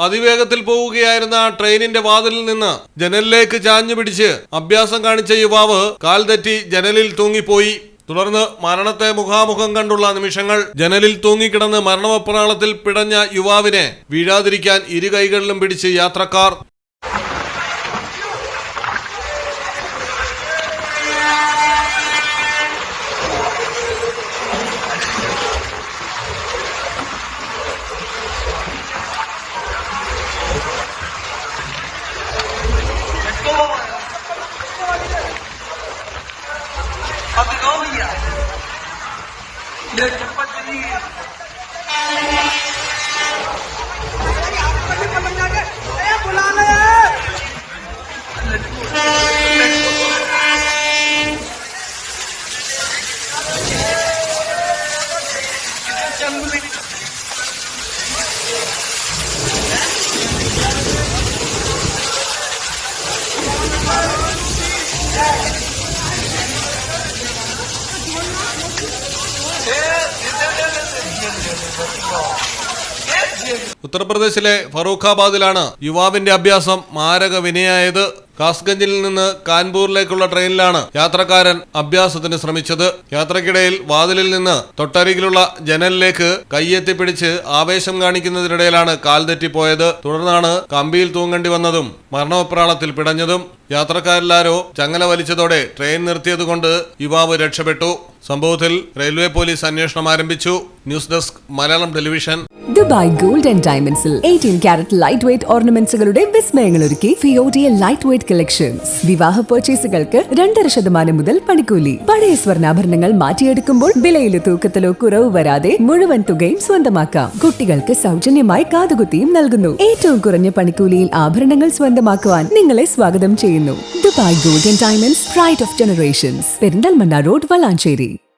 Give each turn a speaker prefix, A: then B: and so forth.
A: അതിവേഗത്തിൽ പോവുകയായിരുന്ന ട്രെയിനിന്റെ വാതിലിൽ നിന്ന് ജനലിലേക്ക് ചാഞ്ഞു പിടിച്ച് അഭ്യാസം കാണിച്ച യുവാവ് കാൽ തെറ്റി ജനലിൽ തൂങ്ങിപ്പോയി. തുടർന്ന് മരണത്തെ മുഖാമുഖം കണ്ടുള്ള നിമിഷങ്ങൾ ജനലിൽ തൂങ്ങിക്കിടന്ന് മരണവപ്രാളത്തിൽ പിടഞ്ഞ യുവാവിനെ വീഴാതിരിക്കാൻ ഇരു കൈകളിലും പിടിച്ച് യാത്രക്കാർ
B: ये चप्पल चली गई
A: ഉത്തർപ്രദേശിലെ ഫറൂഖാബാദിലാണ് യുവാവിന്റെ അഭ്യാസം മാരക വിനയായത്. കാസ്ഗഞ്ചിൽ നിന്ന് കാൻപൂരിലേക്കുള്ള ട്രെയിനിലാണ് യാത്രക്കാരൻ അഭ്യാസത്തിന് ശ്രമിച്ചത്. യാത്രക്കിടയിൽ വാതിലിൽ നിന്ന് തൊട്ടരികിലുള്ള ജനലിലേക്ക് കൈയെത്തിപ്പിടിച്ച് ആവേശം കാണിക്കുന്നതിനിടയിലാണ് കാൽ തെറ്റിപ്പോയത്. തുടർന്നാണ് കമ്പിയിൽ തൂങ്ങേണ്ടി വന്നതും മരണോപ്രാളത്തിൽ പിടഞ്ഞതും. യാത്രക്കാരെല്ലാരോ ചങ്ങല വലിച്ചതോടെ ട്രെയിൻ നിർത്തിയതുകൊണ്ട് യുവാവ് രക്ഷപ്പെട്ടു. സംഭവത്തിൽ റെയിൽവേ പോലീസ് അന്വേഷണം ആരംഭിച്ചു. News desk Malayalam television.
C: Dubai gold and ഡയമണ്ട്സിൽ എയ്റ്റീൻ ക്യാരറ്റ് ലൈറ്റ് വെയ്റ്റ് ഓർണമെന്റ്സുകളുടെ വിസ്മയങ്ങൾ ഒരുക്കി ഫിയോഡിയ ലൈറ്റ് വെയ്റ്റ് കളക്ഷൻസ് വിവാഹ പർച്ചേസുകൾക്ക് രണ്ടര ശതമാനം മുതൽ പണിക്കൂലി. പഴയ സ്വർണാഭരണങ്ങൾ മാറ്റിയെടുക്കുമ്പോൾ വിലയിലോ തൂക്കത്തിലോ കുറവ് വരാതെ മുഴുവൻ തുകയും സ്വന്തമാക്കാം. കുട്ടികൾക്ക് സൗജന്യമായി കാതുകുത്തിയും നൽകുന്നു. ഏറ്റവും കുറഞ്ഞ പണിക്കൂലിയിൽ ആഭരണങ്ങൾ സ്വന്തമാക്കുവാൻ നിങ്ങളെ സ്വാഗതം ചെയ്യുന്നു. Dubai golden diamonds pride of generations. Perinthalmanna road Valanchery.